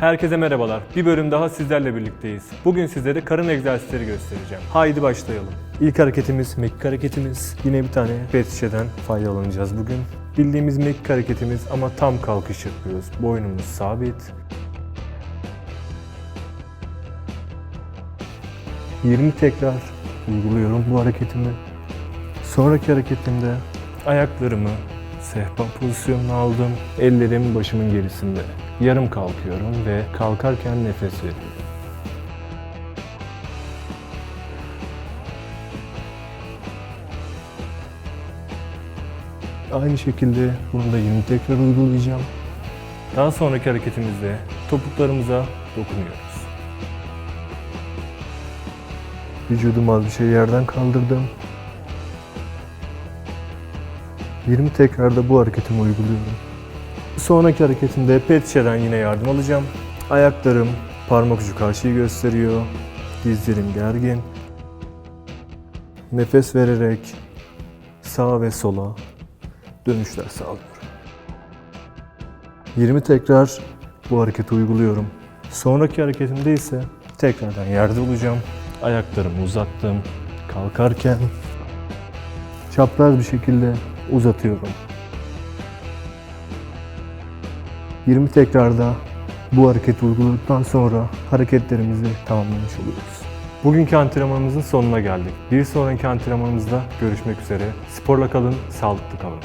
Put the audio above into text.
Herkese merhabalar. Bir bölüm daha sizlerle birlikteyiz. Bugün sizlere karın egzersizleri göstereceğim. Haydi başlayalım. İlk hareketimiz mekik hareketimiz. Yine bir tane pet şişeden faydalanacağız bugün. Bildiğimiz mekik hareketimiz ama tam kalkış yapıyoruz. Boynumuz sabit. 20 tekrar uyguluyorum bu hareketimi. Sonraki hareketimde ayaklarımı sehpa pozisyonuna aldım. Ellerim başımın gerisinde. Yarım kalkıyorum ve kalkarken nefes veriyorum. Aynı şekilde bunu da 20 tekrar uygulayacağım. Daha sonraki hareketimizde topuklarımıza dokunuyoruz. Vücudumu az bir şey yerden kaldırdım. 20 tekrarda bu hareketimi uyguluyorum. Sonraki hareketimde pet yine yardım alacağım. Ayaklarım parmak ucu karşıyı gösteriyor. Dizlerim gergin. Nefes vererek sağa ve sola dönüşler sağlıyorum. 20 tekrar bu hareketi uyguluyorum. Sonraki hareketimde ise tekrardan yerde olacağım. Ayaklarımı uzattım. Kalkarken çapraz bir şekilde uzatıyorum. 20 tekrarda bu hareketi uyguladıktan sonra hareketlerimizi tamamlamış oluyoruz. Bugünkü antrenmanımızın sonuna geldik. Bir sonraki antrenmanımızda görüşmek üzere. Sporla kalın, sağlıklı kalın.